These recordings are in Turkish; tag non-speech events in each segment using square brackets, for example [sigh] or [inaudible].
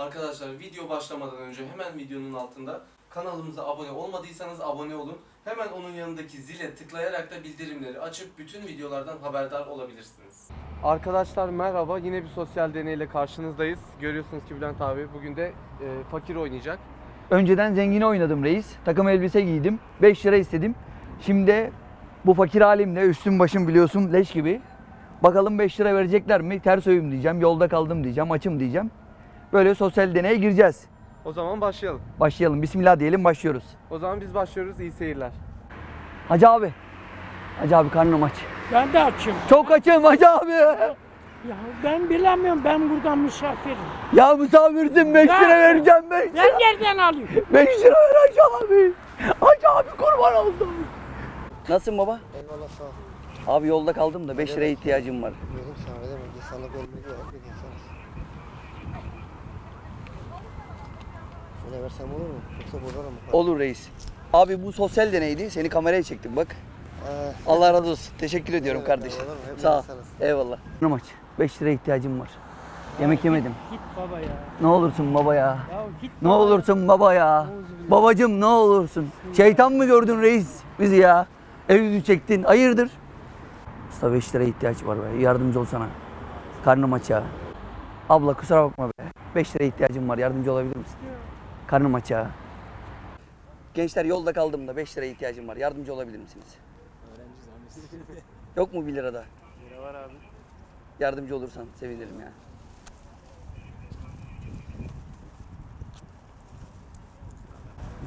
Arkadaşlar video başlamadan önce hemen videonun altında kanalımıza abone olmadıysanız abone olun. Hemen onun yanındaki zile tıklayarak da bildirimleri açıp bütün videolardan haberdar olabilirsiniz. Arkadaşlar merhaba. Yine bir sosyal deneyle karşınızdayız. Görüyorsunuz ki Bülent abi bugün de e, fakir oynayacak. Önceden zengini oynadım reis. Takım elbise giydim. 5 lira istedim. Şimdi bu fakir halimle üstüm başım biliyorsun leş gibi. Bakalım 5 lira verecekler mi? Ters oyum diyeceğim. Yolda kaldım diyeceğim. Açım diyeceğim. Böyle sosyal deneye gireceğiz. O zaman başlayalım. Başlayalım. Bismillah diyelim başlıyoruz. O zaman biz başlıyoruz. İyi seyirler. Hacı abi. Hacı abi karnım aç. Ben de açım. Çok açım Hacı abi. Ya ben bilemiyorum ben buradan misafirim. Ya misafirsin 5 Ya. lira vereceğim 5 Ben nereden alayım? 5 lira ver Hacı abi. Hacı abi kurban oldum. Nasılsın baba? Eyvallah sağ ol. Abi yolda kaldım da 5 liraya ihtiyacım var. Dedim sana ne demek insanlık ölmek Şöyle versem olur mu? Yoksa bozarım mı? Olur reis. Abi bu sosyal deneydi. Seni kameraya çektim bak. Ee, Allah razı olsun. Teşekkür ediyorum Evet, kardeşim. olur mu? Sağ ol. insanız. Eyvallah. Karnım aç. 5 liraya ihtiyacım var. Yemek yemedim. Git baba ya. Ne olursun baba ya. Ya git Ne baba. olursun baba ya. Babacım ne olursun. Şeytan mı gördün reis bizi ya? El yüzü çektin. Hayırdır? Usta 5 liraya ihtiyaç var be. Yardımcı olsana. Karnım aç ya. Abla kusura bakma be. 5 liraya ihtiyacım var. Yardımcı olabilir misin? Karnım aç ya. Gençler yolda kaldım da 5 liraya ihtiyacım var. Yardımcı olabilir misiniz? Yok mu 1 lira da? Lira var abi. Yardımcı olursan sevinirim ya.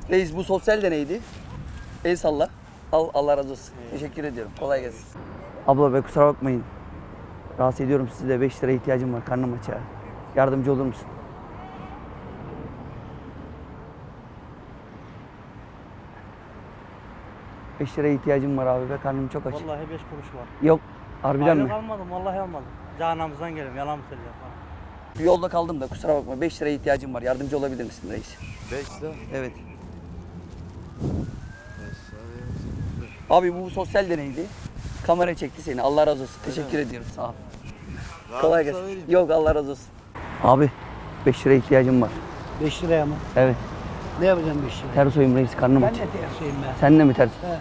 Reis bu sosyal deneydi. El salla. Al, Allah razı olsun. Teşekkür ediyorum. Kolay gelsin. Abla be kusura bakmayın. Rahatsız ediyorum sizi de 5 liraya ihtiyacım var. Karnım aç ya. Yardımcı olur musun? Beş liraya ihtiyacım var abi be. Karnım çok aç. Vallahi beş kuruş var. Yok. Harbiden Aylık mi? almadım vallahi almadım. Canımızdan geliyorum yalan mı söylüyorum? Yolda kaldım da kusura bakma. 5 liraya ihtiyacım var. Yardımcı olabilir misin reis? 5 lira. Evet. Abi bu sosyal deneydi. Kamera çekti seni. Allah razı olsun. Teşekkür ediyorum. Sağ ol. Kolay gelsin. Yok Allah razı olsun. Abi 5 liraya ihtiyacım var. 5 liraya mı? Evet. Ne yapacağım 5 liraya? Ters oyum reis karnım aç. Ben de tersiyim ben. Sen de mi ters? He.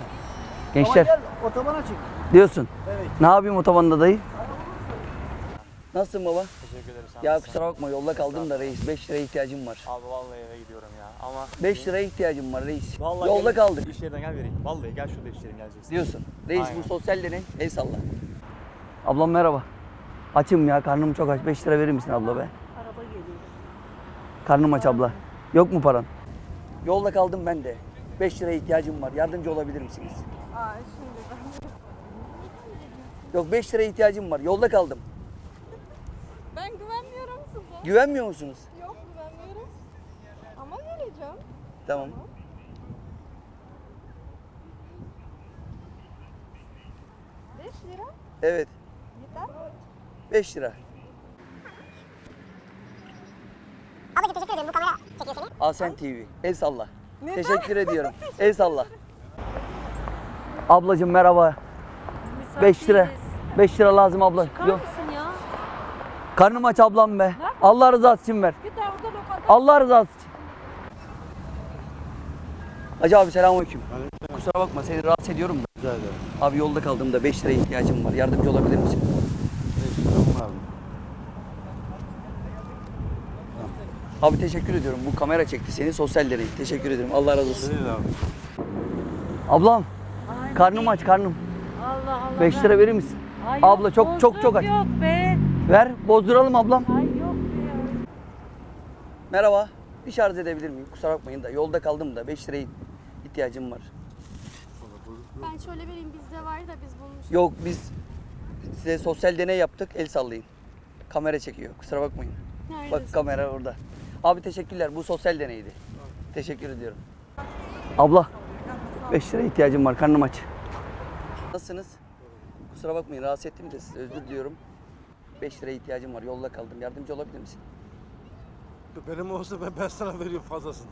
Gençler Ama gel otobana çık. diyorsun. Evet. Ne yapayım otobanda dayı? Nasılsın baba? Teşekkür ederim Ya kusura bakma yolda kaldım da reis 5 liraya ihtiyacım var. Abi vallahi eve gidiyorum ya ama 5 liraya ihtiyacım var reis. vallahi Yolda gel- kaldık İş yerinden gel vereyim. Vallahi gel şurada iş yerim geleceksin. diyorsun. Reis Aynen. bu sosyal deney. El salla. Ablam merhaba. Açım ya karnım çok aç. 5 lira verir misin abla be? Araba geliyor. Karnım aç abla. Yok mu paran? Yolda kaldım ben de. 5 liraya ihtiyacım var. Yardımcı olabilir misiniz? Aa şimdi ben... Yok 5 liraya ihtiyacım var. Yolda kaldım. Ben güvenmiyorum size. Güvenmiyor musunuz? Yok güvenmiyorum. Ama vereceğim. Tamam. Beş lira Evet. yeter mi? 5 lira. Ablacığım teşekkür ederim. Bu kamera. Asen TV. El salla. Teşekkür ediyorum. [laughs] El salla. Ablacığım merhaba. 5 lira. 5 lira lazım abla. Çıkar Yok. mısın ya? Karnım aç ablam be. Allah rızası için ver. Orada lokanta. Allah rızası için. Hacı abi selamünaleyküm. Kusura bakma seni rahatsız ediyorum da. Rica ederim. Abi yolda kaldım da 5 liraya ihtiyacım var. Yardımcı olabilir misin? 5 lira var mı? Abi teşekkür ediyorum. Bu kamera çekti seni. Sosyal deney. Teşekkür ederim. Allah razı olsun. Değil abi. Ablam. Karnım aç karnım. Allah Allah. 5 lira verir misin? Ay Abla yok, çok çok çok aç. Yok be. Ver bozduralım ablam. Ay yok be ya. Merhaba. Bir şarj edebilir miyim? Kusura bakmayın da yolda kaldım da 5 liraya ihtiyacım var. Ben şöyle vereyim bizde var da biz bulmuş. Yok biz size sosyal deney yaptık. El sallayın. Kamera çekiyor. Kusura bakmayın. Nerede? Bak kamera orada. Abi teşekkürler. Bu sosyal deneydi. Teşekkür ediyorum. Abla 5 liraya ihtiyacım var. Karnım aç. Nasılsınız? Kusura bakmayın rahatsız ettim de sizi özür diliyorum. 5 liraya ihtiyacım var. Yolda kaldım. Yardımcı olabilir misin? Benim olsa ben, ben sana veriyorum fazlasını.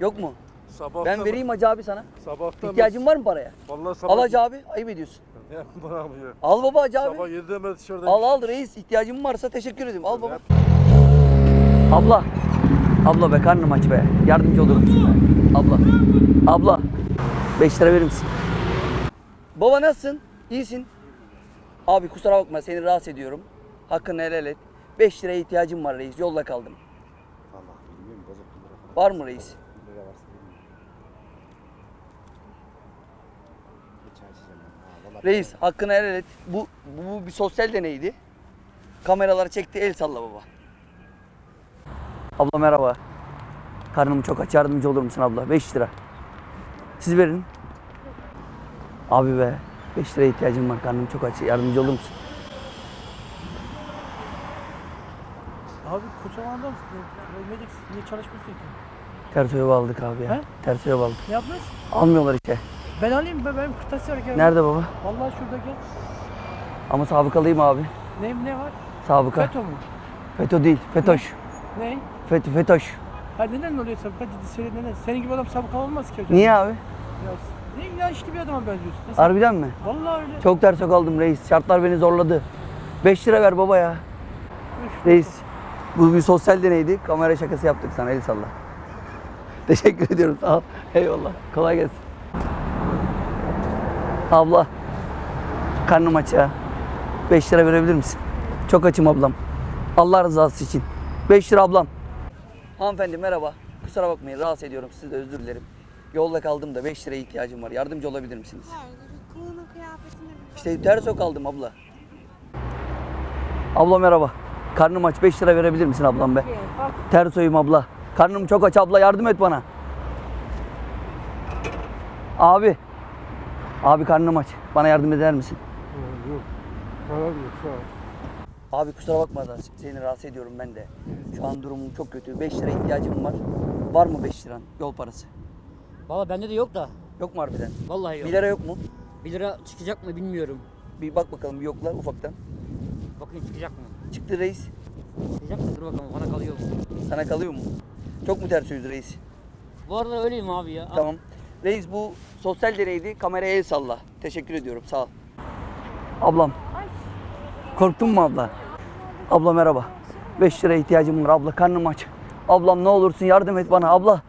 Yok mu? Sabahtan Ben vereyim Hacı abi sana. Sabahtan İhtiyacın var mı paraya? Vallahi sabah. Al Hacı abi. Ayıp ediyorsun. Ne bana yapıyor? Al baba Hacı abi. Sabah 7'de ben dışarıda. Al al reis. ihtiyacın varsa teşekkür ederim. Al baba. Abla Abla be karnım aç be. Yardımcı olur musun be? Abla. Abla. 5 lira verir misin? Baba nasılsın? İyisin. Abi kusura bakma seni rahatsız ediyorum. Hakkını helal et. 5 liraya ihtiyacım var reis. Yolda kaldım. Var mı reis? Reis hakkını helal et. Bu, bu, bu bir sosyal deneydi. Kameralar çekti el salla baba. Abla merhaba. Karnım çok aç yardımcı olur musun abla? 5 lira. Siz verin. Abi be 5 liraya ihtiyacım var karnım çok aç yardımcı olur musun? Abi kocaman adam ölmedik. Niye çalışmıyorsun ki? Ters öve aldık abi ya. He? Ters öve aldık. Ne yaptınız? Almıyorlar işte. Ben alayım be benim kırtasiye var. gel. Nerede baba? Vallahi şurada gel. Ama sabıkalıyım abi. Ne ne var? Sabıka. FETÖ mu? FETÖ değil. FETÖş. Ne? FETÖ, FETÖş. Ha neden oluyor sabıka ciddi söyle neden? Senin gibi adam sabıka olmaz ki hocam. Niye abi? Ya, ne inançlı bir adama benziyorsun. Nasıl? Harbiden mi? Vallahi öyle. Çok ters kaldım reis. Şartlar beni zorladı. 5 lira ver baba ya. Üf. Reis. Bu bir sosyal deneydi. Kamera şakası yaptık sana. El salla. [laughs] Teşekkür ediyorum. Sağ ol. Eyvallah. Kolay gelsin. Abla. Karnım aç ya. 5 lira verebilir misin? Çok açım ablam. Allah rızası için. 5 lira ablam. Hanımefendi merhaba. Kusura bakmayın rahatsız ediyorum. Sizi de özür dilerim. Yolda kaldım da 5 liraya ihtiyacım var. Yardımcı olabilir misiniz? Bir İşte ters o kaldım abla. Abla merhaba. Karnım aç 5 lira verebilir misin ablam be? Ters oyum abla. Karnım çok aç abla yardım et bana. Abi. Abi karnım aç. Bana yardım eder misin? Yok. Para yok sağ ol. Abi kusura bakma da seni rahatsız ediyorum ben de. Şu an durumum çok kötü. 5 lira ihtiyacım var. Var mı 5 liran yol parası? Valla bende de yok da. Yok mu harbiden? Vallahi yok. 1 lira yok mu? 1 lira çıkacak mı bilmiyorum. Bir bak bakalım bir yokla ufaktan. Bakayım çıkacak mı? Çıktı reis. Çıkacak mı? Dur bakalım bana kalıyor mu? Sana kalıyor mu? Çok mu ters yüz reis? Bu arada öyleyim abi ya. Tamam. Reis bu sosyal deneydi. Kameraya el salla. Teşekkür ediyorum. Sağ ol. Ablam. Korktun mu abla? Abla merhaba. 5 liraya ihtiyacım var abla. Karnım aç. Ablam ne olursun yardım et bana abla.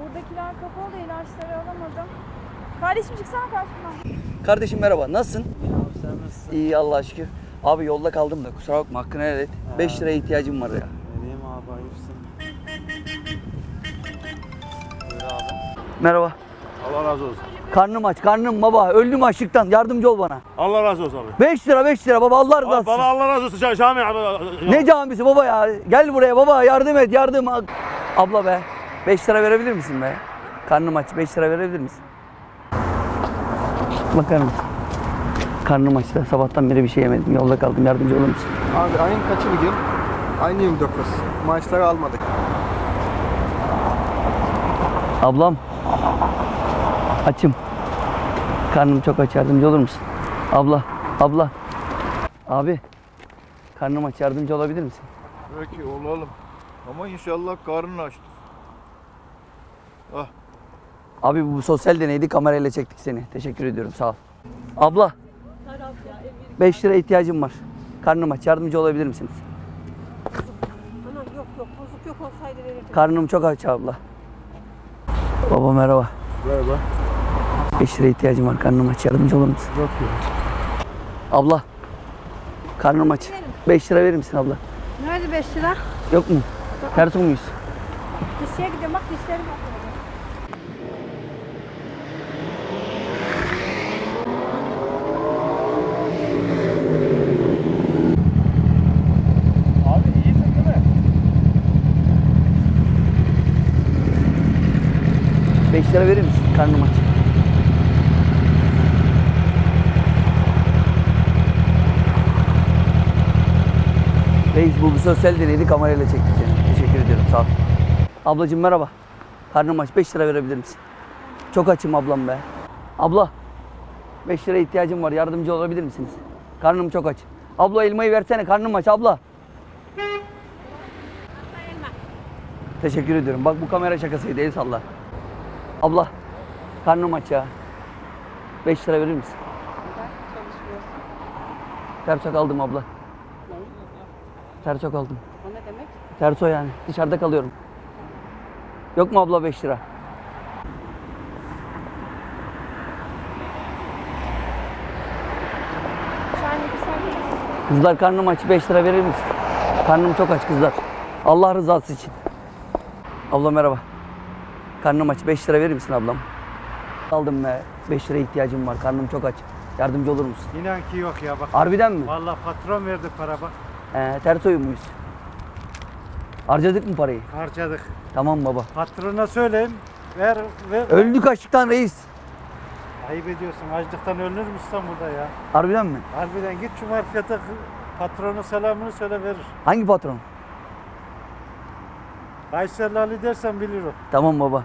Buradakiler kapalı da ilaçları alamadım. Kardeşim çıksana karşımdan. Kardeşim merhaba. Nasılsın? İyi Allah'a şükür. Abi yolda kaldım da kusura bakma hakkını helal et. 5 liraya ihtiyacım var ya. Vereyim abi ayıpsın. Buyur abi. Merhaba. Allah razı olsun. Karnım aç. Karnım baba. Öldüm açlıktan. Yardımcı ol bana. Allah razı olsun abi. 5 lira 5 lira baba Allah Abi, için. bana Allah razı olsun. Şah- Şami abi. Ne camisi baba ya? Gel buraya baba yardım et yardım. Abla be 5 lira verebilir misin be? Karnım aç 5 lira verebilir misin? Bakar mısın? Karnım aç da sabahtan beri bir şey yemedim. Yolda kaldım yardımcı olur musun? Abi ayın kaçı bugün? Aynı 29. Maaşları almadık. Ablam. Açım. Karnım çok aç yardımcı olur musun? Abla. Abla. Abi. Karnım aç yardımcı olabilir misin? Peki olalım. Ama inşallah karnın açtır. Abi bu sosyal deneydi kamerayla çektik seni. Teşekkür ediyorum sağ ol. Abla. 5 lira ihtiyacım var. Karnım aç yardımcı olabilir misiniz? Anam yok yok bozuk yok olsaydı verirdim. Karnım çok aç abla. Baba merhaba. Merhaba. 5 lira ihtiyacım var karnım aç yardımcı olur musun? Yok ya. Abla. Karnım aç. 5 lira verir misin abla? Nerede 5 lira? Yok mu? Ters muyuz? Dişçiye gidiyorum bak dişlerim yok. Abi iyisin değil mi? 5 lira verir misin? Karnım aç. Bir sosyal deneydi kamerayla çektik seni. Teşekkür ediyorum sağ ol. Ablacığım merhaba. Karnım aç 5 lira verebilir misin? Çok açım ablam be. Abla 5 lira ihtiyacım var yardımcı olabilir misiniz? Karnım çok aç. Abla elmayı versene karnım aç abla. Teşekkür ediyorum. Bak bu kamera şakasıydı el salla. Abla karnım aç ya. 5 lira verir misin? Terçak aldım abla. Terçak aldım. O ne demek? Ters o yani. Dışarıda kalıyorum. Yok mu abla 5 lira? Kızlar karnım aç 5 lira verir misin? Karnım çok aç kızlar. Allah rızası için. Abla merhaba. Karnım aç 5 lira verir misin ablam? Aldım be. 5 lira ihtiyacım var. Karnım çok aç. Yardımcı olur musun? İnan ki yok ya bak. Harbiden mi? Vallahi patron verdi para bak. Ee, ters oyun muyuz? Harcadık mı parayı? Harcadık. Tamam baba. Patrona söyleyeyim. Ver ver. Öldük açlıktan reis. Ayıp ediyorsun. Açlıktan ölür mü İstanbul'da ya? Harbiden mi? Harbiden git şu markete patrona selamını söyle verir. Hangi patron? Kayseri Ali dersen bilir o. Tamam baba.